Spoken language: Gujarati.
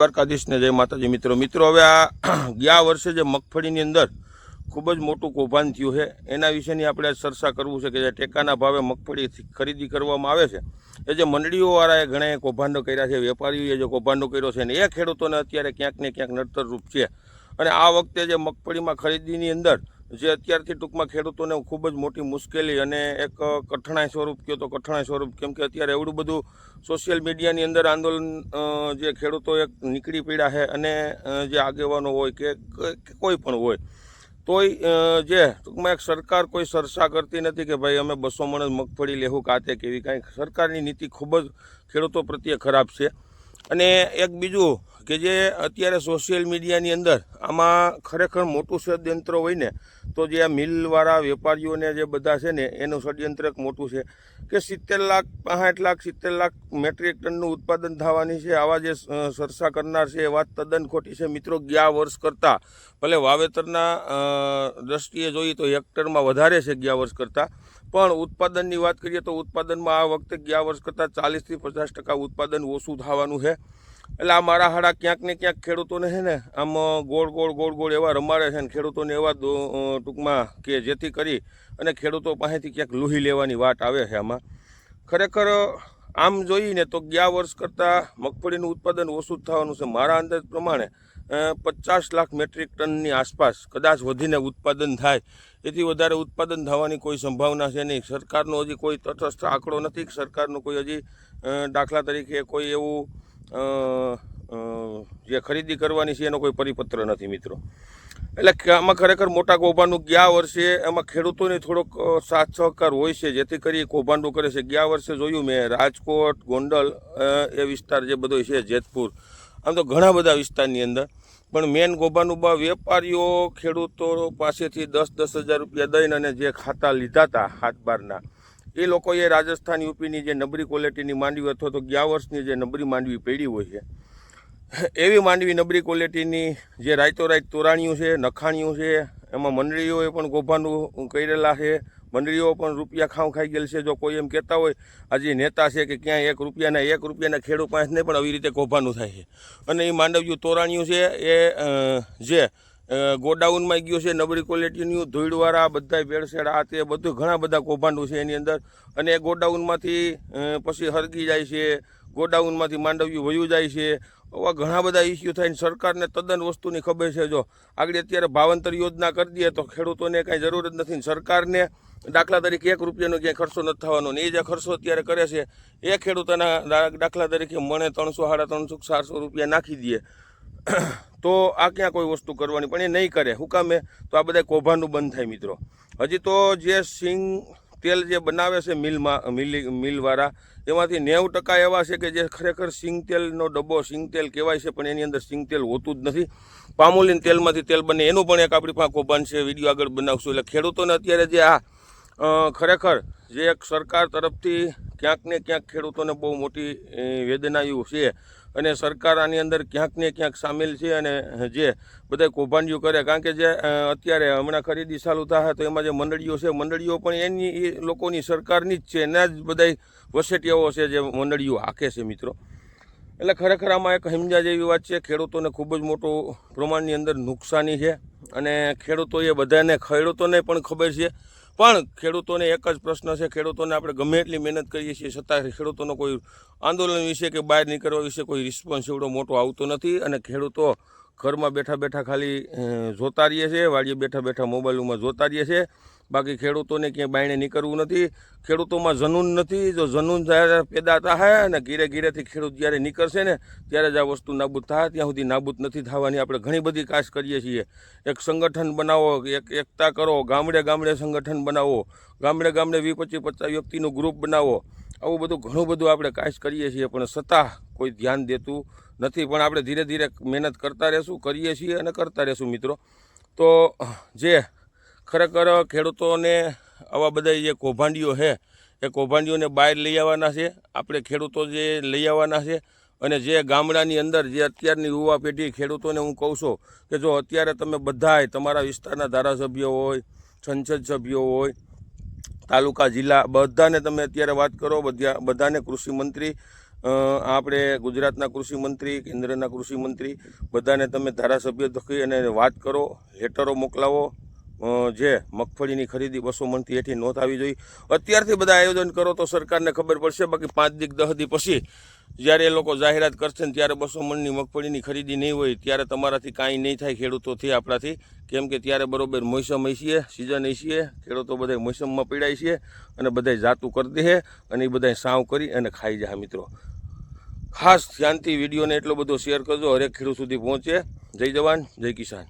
દ્વારકાધીશને જય માતાજી. મિત્રો મિત્રો, હવે આ ગયા વર્ષે જે મગફળીની અંદર ખૂબ જ મોટું કૌભાંડ થયું છે, એના વિશેની આપણે ચર્ચા કરવું છે કે જે ટેકાના ભાવે મગફળી ખરીદી કરવામાં આવે છે, એ જે મંડળીઓવાળાએ ઘણા કૌભાંડો કર્યા છે, વેપારીઓએ જે કૌભાંડો કર્યો છે ને એ ખેડૂતોને અત્યારે ક્યાંક ને ક્યાંક નડતરરૂપ છે. અને આ વખતે જે મગફળીમાં ખરીદીની અંદર જે અત્યારથી ટૂંકમાં ખેડૂતોને ખૂબ જ મોટી મુશ્કેલી અને એક કઠણાઈ સ્વરૂપ કહો તો કઠણાઈ સ્વરૂપ, કેમ કે અત્યારે એવડું બધું સોશિયલ મીડિયાની અંદર આંદોલન જે ખેડૂતો એક નીકળી પડ્યા છે અને જે આગેવાનો હોય કે કે કોઈ પણ હોય, તોય જે ટૂંકમાં એક સરકાર કોઈ સરસા કરતી નથી કે ભાઈ અમે બસો મણ મગફળી લેવું કાતે કેવી કાંઈ. સરકારની નીતિ ખૂબ જ ખેડૂતો પ્રત્યે ખરાબ છે. અને એક બીજું કે જે અત્યારે સોશિયલ મીડિયાની અંદર આમાં ખરેખર મોટું ષડયંત્ર હોય ને તો જે આ મિલવાળા વેપારીઓને જે બધા છે ને, એનું ષડયંત્ર એક મોટું છે કે સિત્તેર લાખ પાંઠ લાખ, સિત્તેર લાખ મેટ્રિક ટનનું ઉત્પાદન થવાની છે. આવા જે સરસા કરનાર છે, એ વાત તદ્દન ખોટી છે. મિત્રો, ગયા વર્ષ કરતાં, ભલે વાવેતરના દ્રષ્ટિએ જોઈએ તો હેક્ટરમાં વધારે છે, ગયા વર્ષ કરતાં. પણ ઉત્પાદનની વાત કરીએ તો ઉત્પાદનમાં આ વખતે ગયા વર્ષ કરતાં ચાલીસથી પચાસ ટકા ઉત્પાદન ઓછું થવાનું છે. એટલે આ મારા હાડા ક્યાંક ને ક્યાંક ખેડૂતોને છે ને આમ ગોળ ગોળ ગોળ ગોળ એવા રમાડે છે ને ખેડૂતોને એવા ટૂંકમાં કે જેથી કરી અને ખેડૂતો પાસેથી ક્યાંક લોહી લેવાની વાત આવે છે આમાં. ખરેખર આમ જોઈએ તો ગયા વર્ષ કરતાં મગફળીનું ઉત્પાદન ઓછું જ થવાનું છે. મારા અંદાજ પ્રમાણે પચાસ લાખ મેટ્રિક ટનની આસપાસ કદાચ વધીને ઉત્પાદન થાય. એથી વધારે ઉત્પાદન થવાની કોઈ સંભાવના છે નહીં. સરકારનો હજી કોઈ તટસ્થ આંકડો નથી. સરકારનો કોઈ હજી દાખલા તરીકે કોઈ એવું જે ખરીદી કરવાની છે એનો કોઈ પરિપત્ર નથી મિત્રો. એટલે આમાં ખરેખર મોટા કૌભાંડું ગયા વર્ષે એમાં ખેડૂતોને થોડોક સાથ સહકાર હોય છે. જેથી કરી કૌભાંડું કરે છે. ગયા વર્ષે જોયું મેં રાજકોટ, ગોંડલ એ વિસ્તાર જે બધો છે, જેતપુર. આમ તો ઘણા બધા વિસ્તારની અંદર. પણ મેન ગોબાનુબા વેપારીઓ, ખેડૂતો પાસેથી દસ દસ હજાર રૂપિયા દઈને અને જે ખાતા લીધા હતા હાથ બારના એ લોકોએ રાજસ્થાન યુપીની જે નબળી ક્વોલિટીની માંડવી અથવા તો ગયા વર્ષની જે નબળી માંડવી પડી હોય છે, એવી માંડવી નબળી ક્વોલિટીની જે રાયતો રાયત તોરાણીઓ છે નખાણીઓ છે, એમાં મંડળીઓએ પણ ગોભાનું કરેલા છે મંડળીઓ પણ રૂપિયા ખાવ ખાઈ ગયેલ છે. જો કોઈ એમ કહેતા હોય આજે નેતા છે કે ક્યાંય એક રૂપિયાના એક રૂપિયાના ખેડૂત પાસે પણ આવી રીતે કૌભાંડો થાય છે. અને એ માંડવીઓ તોરાણિયું છે, એ જે ગોડાઉનમાં ગયું છે, નબળી ક્વોલિટીનું ધૂળવાળા બધા ભેળસેળ, આ તે બધું ઘણા બધા કૌભાંડો છે એની અંદર. અને એ ગોડાઉનમાંથી પછી હરગી જાય છે ગોડાઉનમાંથી માંડવ્યું વયું જાય છે. આવા ઘણા બધા ઇસ્યુ થાય સરકારને તદ્દન વસ્તુની ખબર છે. જો આગળ અત્યારે ભાવંતર યોજના કરી દઈએ તો ખેડૂતોને કાંઈ જરૂર જ નથી સરકારને દાખલા તરીકે એક રૂપિયાનો ક્યાંય ખર્ચો નથી થવાનો ને એ જે ખર્ચો અત્યારે કરે છે, એ ખેડૂતોના દાખલા તરીકે મણે ત્રણસો, સાડા ત્રણસો ચારસો રૂપિયા નાખી દઈએ. તો આ ક્યાં કોઈ વસ્તુ કરવાની? પણ એ નહીં કરે. હુકામે તો આ બધા કોભાનું બંધ થાય મિત્રો. હજી તો જે સિંગ તેલ જે બનાવે છે મિલમાં, મિલ, મિલવાળા, એમાંથી નેવું ટકા એવા છે કે જે ખરેખર સિંગ તેલનો ડબ્બો, સિંગ તેલ કહેવાય છે, પણ એની અંદર સિંગ તેલ હોતું જ નથી. પામોલીન તેલમાંથી તેલ બને, એનું પણ એક આપણી પાસે કૌભાન છે વીડિયો આગળ બનાવશું. એટલે ખેડૂતોને અત્યારે જે આ ખરેખર જે એક સરકાર તરફથી ક્યાંક ને ક્યાંક ખેડૂતોને બહુ મોટી વેદનાયું છે. અને સરકાર આની અંદર ક્યાંક ને ક્યાંક સામેલ છે અને જે બધા કૌભાંડિયું કરે. કારણ કે જે અત્યારે હમણાં ખરીદી ચાલુ થાય તો એમાં જે મંડળીઓ છે, મંડળીઓ પણ એની, એ લોકોની સરકારની જ છે. એના જ બધા વસેટિયાઓ છે જે મંડળીઓ હાકે છે મિત્રો. એટલે ખરેખર આમાં એક હિમજા જેવી વાત છે. ખેડૂતોને ખૂબ જ મોટું પ્રમાણની અંદર નુકસાની છે. અને ખેડૂતોએ બધાને, ખેડૂતોને પણ ખબર છે. પણ ખેડૂતોને એક જ પ્રશ્ન છે, ખેડૂતોને આપણે ગમે એટલી મહેનત કરીએ છીએ છતાં ખેડૂતોનો કોઈ આંદોલન વિશે કે બહાર નીકળવા વિશે કોઈ રિસ્પોન્સ એવડો મોટો આવતો નથી અને ખેડૂતો ઘરમાં બેઠા બેઠા ખાલી જોતા રહીએ છે વાડીએ બેઠા બેઠા મોબાઈલમાં જોતા રહીએ છે બાકી ખેડૂતોને ક્યાંય બાયણે નીકળવું નથી. ખેડૂતોમાં જનૂન નથી. જો જનૂન જ્યારે પેદા થાય અને ઘીરે ઘીરેથી ખેડૂત જ્યારે નીકળશે ને, ત્યારે જ આ વસ્તુ નાબૂદ થાય. ત્યાં સુધી નાબૂદ નથી થવાની. આપણે ઘણી બધી કાશ કરીએ છીએ. એક સંગઠન બનાવો, એક એકતા કરો, ગામડે ગામડે સંગઠન બનાવો, ગામડે ગામડે વીસ પચીસ પચાસ વ્યક્તિનું ગ્રુપ બનાવો. આવું બધું ઘણું બધું આપણે કાશ કરીએ છીએ, પણ છતાં કોઈ ધ્યાન દેતું નથી. પણ આપણે ધીરે ધીરે મહેનત કરતા રહેશું, કરીએ છીએ અને કરતા રહેશું મિત્રો. તો જે ખરેખર ખેડૂતોને આવા બધા જે કૌભાંડીઓ છે, એ કૌભાંડીઓને બહાર લઈ આવવાના છે. આપણે ખેડૂતો જે લઈ આવવાના છે અને જે ગામડાની અંદર જે અત્યારની યુવા પેઢી ખેડૂતોને હું કહું છું કે જો અત્યારે તમે બધાય તમારા વિસ્તારના ધારાસભ્યો હોય, સંસદ સભ્યો હોય, તાલુકા, જિલ્લા, બધાને તમે અત્યારે વાત કરો, બધા, બધાને કૃષિ મંત્રી આપણે ગુજરાતના કૃષિમંત્રી કેન્દ્રના કૃષિમંત્રી બધાને તમે ધારાસભ્ય થકી અને વાત કરો લેટરો મોકલાવો. જે મગફળીની ખરીદી બસો મણથી હેઠી નોંધાવી જોઈએ અત્યારથી બધા આયોજન કરો તો સરકારને ખબર પડશે. બાકી પાંચ દિક દહ દી પછી જ્યારે એ લોકો જાહેરાત કરશે ને ત્યારે બસો મણની મગફળીની ખરીદી નહીં હોય ત્યારે તમારાથી કાંઈ નહીં થાય, ખેડૂતોથી આપણાથી. કેમ કે ત્યારે બરોબર મોસમ હસીએ સિઝન હસીએ ખેડૂતો બધા મોસમમાં પીડાય છે અને બધા જાતું કરી દે અને એ બધા સાવ કરી અને ખાઈ જાય મિત્રો. ખાસ ધ્યાનથી વિડીયોને એટલો બધો શેર કરજો. હરેક ખેડૂત સુધી પહોંચે. જય જવાન, જય કિસાન.